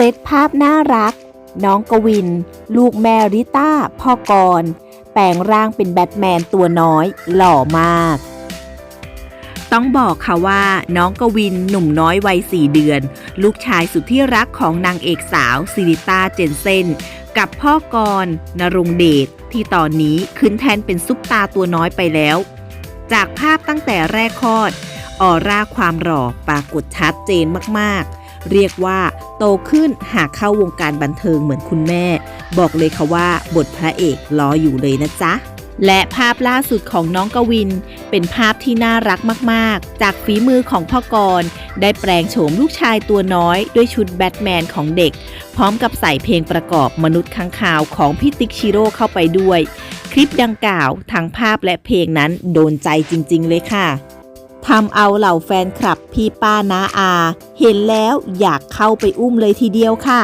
เซตภาพน่ารัก น้องกวิน ลูกแม่ริต้า พ่อกรแปลงร่างเป็นแบทแมนตัวน้อย หล่อมาก ต้องบอกค่ะว่าน้องกวินหนุ่มน้อยวัย4เดือน ลูกชายสุดที่รักของนางเอกสาวซิริต้าเจนเซนกับพ่อกรนรงเดชที่ตอนนี้ขึ้นแทนเป็นซุปตาตัวน้อยไปแล้ว จากภาพตั้งแต่แรกคลอดออร่าความหล่อปรากฏชัดเจนมากๆ เรียกว่า โตขึ้นหากเข้าวงการบันเทิงเหมือนคุณแม่ บอกเลยค่ะว่าบทพระเอกรออยู่เลยนะจ๊ะ และภาพล่าสุดของน้องกวิน เป็นภาพที่น่ารักมากๆ จากฝีมือของพ่อกรได้แปลงโฉมลูกชายตัวน้อยด้วยชุดแบทแมนของเด็ก พร้อมกับใส่เพลงประกอบมนุษย์ค้างคาวของพี่ติ๊กชิโร่เข้าไปด้วย คลิปดังกล่าวทั้งภาพและเพลงนั้นโดนใจจริง ๆ เลยค่ะ ทำเอาเหล่าแฟนคลับพี่ป้านาอา เห็นแล้วอยากเข้าไปอุ้มเลยทีเดียวค่ะ